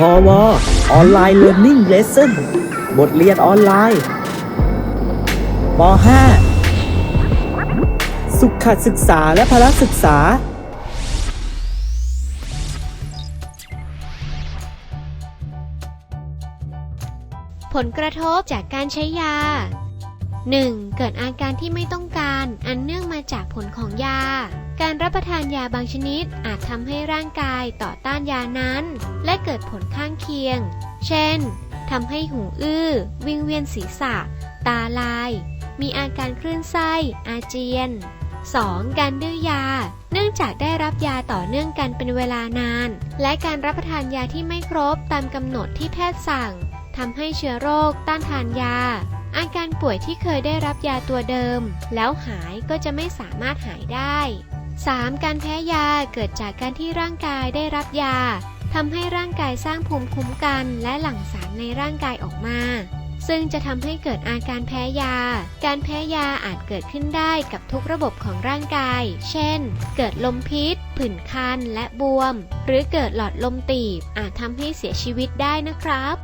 พอวออนไลน์เรียนนิ่งเลส s o n บทเรียนออนไลน์ป .5 สุขศึกษาและพละศึกษา ผลกระทบจากการใช้ยา 1. เกิดอาการที่ไม่ต้องการ อันเนื่องมาจากผลของยา การรับประทานยาบางชนิดอาจทำให้ร่างกายต่อต้านยานั้น และเกิดผลข้างเคียง เช่นทำให้หูอื้อ วิงเวียนศีรษะ ตาลาย มีอาการคลื่นไส้ อาเจียน 2. การดื้อยา เนื่องจากได้รับยาต่อเนื่องกันเป็นเวลานาน และการรับประทานยาที่ไม่ครบตามกำหนดที่แพทย์สั่งทำให้เชื้อโรคต้านทานยา อาการป่วยที่เคยได้รับยาตัวเดิม แล้วหายก็จะไม่สามารถหายได้ 3. การแพ้ยาเกิดจากการที่ร่างกายได้รับยาทำให้ร่างกายสร้างภูมิคุ้มกัน และหลั่งสารในร่างกายออกมา ซึ่งจะทำให้เกิดอาการแพ้ยา การแพ้ยาอาจเกิดขึ้นได้กับทุกระบบของร่างกาย เช่น เกิดลมพิษ ผื่นคัน และบวม หรือเกิดหลอดลมตีบอาจทำให้เสียชีวิตได้นะครับ